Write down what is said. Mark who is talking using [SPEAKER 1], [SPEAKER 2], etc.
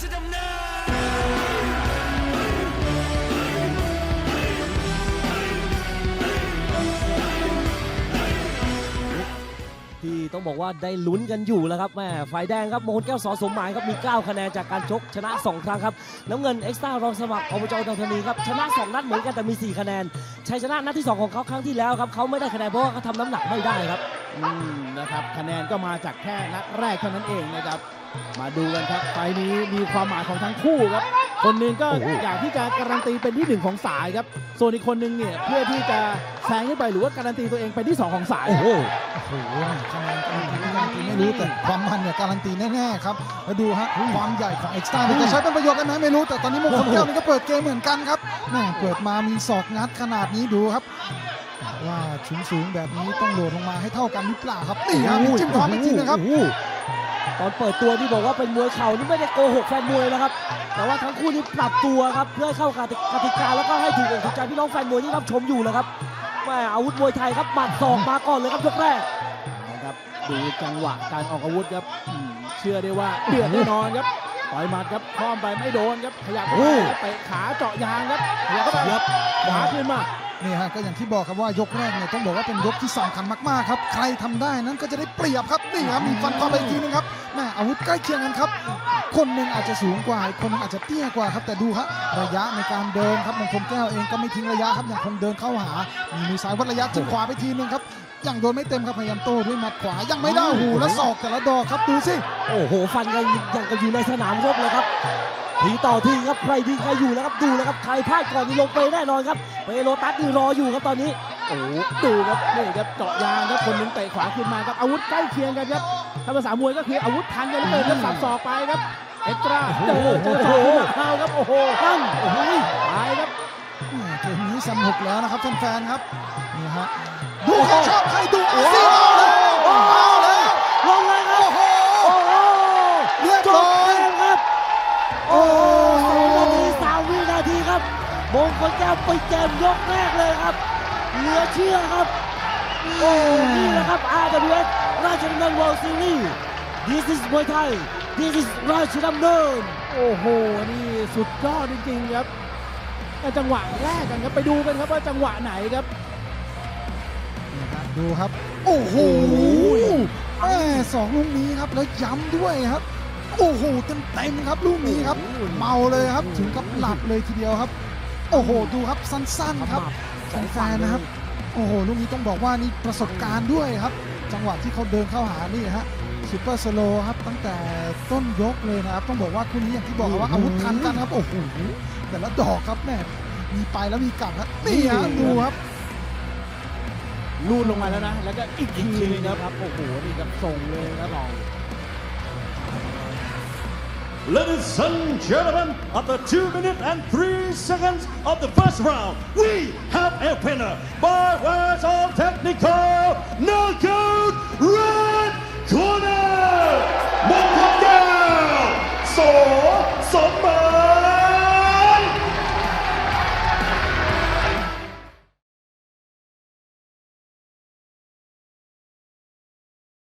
[SPEAKER 1] ชดำเนิน
[SPEAKER 2] ที่ต้องบอกว่าได้ลุ้นกันอยู่แล้วครับแม่ฝ่ายแดงครับมงคลแก้วสอสมหมายครับมี 9 คะแนนจากการชกชนะ 2 ครั้งครับน้ำเงินเอ็กซ์ต้ารองสมัครอบจอุดรธานีครับชนะ 2 นัดเหมือนกันแต่มี 4 คะแนนชัยชนะนัดที่ 2 ของเขาครั้งที่แล้วครับเขาไม่ได้คะแนนเพราะว่าเขาทำน้ำหนักไม่ได้ครับ
[SPEAKER 3] อืมนะครับคะแนนก็มาจากแค่นัดแรกเท่านั้นเองนะครับ มาดูกันครับไฟล์นี้มีความหมายของทั้งคู่ครับ คนหนึ่งก็
[SPEAKER 2] โอ้โห
[SPEAKER 3] อยากที่จะการันตีเป็นที่หนึ่งของสายครับ ส่วนอีกคนหนึงเนี่ยเพื่อที่จะแซงขึ้นไปหรือว่าการันตีตัวเองเป็นที่สองของสาย
[SPEAKER 2] โอ้โห
[SPEAKER 4] โอ้โหคะแนนการันตีการันตีไม่รู้แต่ความมันเนี่ยการันตีแน่ๆครับแล้วดูฮะความใหญ่ของเอ็กซ์ต้าจะใช้เป็นประโยชน์ได้ไหมไม่รู้แต่ตอนนี้มงคลแก้วนี่ก็เปิดเกมเหมือนกันครับแม่เปิดมามีศอกงัดขนาดนี้ดูครับว่าสูงสูงๆแบบนี้ต้องโดดลงมาให้เท่ากันหรือเปล่าครับนี่ครับมีจิ้มขวาไม่จริงนะครับ
[SPEAKER 2] โอ้โห ตอนเปิดตัวที่บอกว่าเป็นมวยเข่านี่ไม่ได้โกหกแฟนมวยนะครับ แต่ว่าทั้งคู่นี้ปรับตัวครับเพื่อให้เข้ากติกติกาแล้วก็ให้ถูกอกถูกใจพี่น้องแฟนมวยที่รับชมอยู่นะครับแม่อาวุธมวยไทยครับหมัดศอกมาก่อนเลยครับยกแรก
[SPEAKER 3] นะครับดูจังหวะการออกอาวุธครับอืมเชื่อได้ว่าเดือดแน่นอนครับต่อยหมัดครับคล้อมไปไม่โดนครับขยับเข้า
[SPEAKER 2] โอ้
[SPEAKER 3] ไปเตะขาเจาะยางครับขยับเข้าไปครับขวาขึ้นมา
[SPEAKER 4] นี่ฮะก็อย่างที่บอกครับว่ายกแรกเนี่ยต้องบอกว่าเป็นยกที่สำคัญมากๆครับใครทำได้นั้นก็จะได้เปรียบครับนี่ครับมีฟันควาไปอีกทีนึงครับแม่อาวุธใกล้เคียงกันครับ คนหนึ่งอาจจะสูงกว่าอีกคนนึงอาจจะเตี้ยกว่าครับแต่ดูครับระยะในการเดินครับมงคลแก้วเองก็ไม่ทิ้งระยะครับยังคงเดินเข้าหามีมือซ้ายวัดระยะจิ้มขวาไปทีนึงครับยังโดนไม่เต็มครับพยายามโต้ด้วยหมัดขวายังไม่ได้โอ้โหแล้วศอกแต่ละดอกครับดูสิ
[SPEAKER 2] โอ้โหฟันกันอย่างกับอยู่ในสนามรบเลยครับ ทีต่อทีครับใครดีใครอยู่แล้วครับดูแล้วครับใครพลาดก่อนนี่ลงไปแน่นอนครับเปโลตัสนี่รออยู่ครับตอนนี้
[SPEAKER 3] โอ้โหดูครับนี่ครับเจาะยางครับคนหนึงเตะขวาขึ้นมาครับอาวุธใกล้เคียงกันครับถ้าภาษามวยก็คืออาวุธทันกันเหลยครับสับศอกไปครับเอ็กตร้าเจอเจอศอกขึ้นมาเอาครับโอ้โห
[SPEAKER 2] ตั้งโอ้โห
[SPEAKER 3] ตายครับ
[SPEAKER 4] แม่เกมนี้สนุกแล้วนะครับแฟนๆครับนี่ฮะดูใครชอบใครดูเอาสิเอาเลยเค
[SPEAKER 2] รับมงคลแก้วไปเกมยกแรกเลยครับ เหลือเชื่อครับ โอ้นี่แหละครับ RWS ราชดำเนิน World Series This is Muay Thai This is ราชดำเนิน
[SPEAKER 3] โอ้โห นี่สุดยอดจริงๆครับแต่จังหวะแรกกันครับ ไปดูกันครับว่าจังหวะไหนครับ
[SPEAKER 4] นี่ครับดูครับ โอ้โหแม่สองลูกนี้ครับ แล้วย้ำด้วยครับ โอ้โหเต็มเต็มๆครับลูกนี้ครับ เมาเลยครับถึงกับหลับเลยทีเดียวครับ โอ้โหดูครับสั้นๆครับแฟนๆนะครับ โอ้โหลูกนี้ต้องบอกว่านี่ประสบการณ์ด้วยครับ จังหวะที่เขาเดินเข้าหานี่ฮะซูเปอร์สโลครับตั้งแต่ต้นยกเลยนะครับ ต้องบอกว่าคู่นี้อย่างที่บอกครับว่าอาวุธทันกันครับโอ้โหแต่ละดอกครับแม่มีไปแล้วมีกลับครับนี่ฮะดูครับ
[SPEAKER 3] ลูดลงมาแล้วนะ แล้วก็อีกทีนึงครับโอ้โหนี่ครับส่งเลยครับลอง
[SPEAKER 5] Ladies and gentlemen, after 2 minutes and 3 seconds of the first round, we have a winner. By words of technical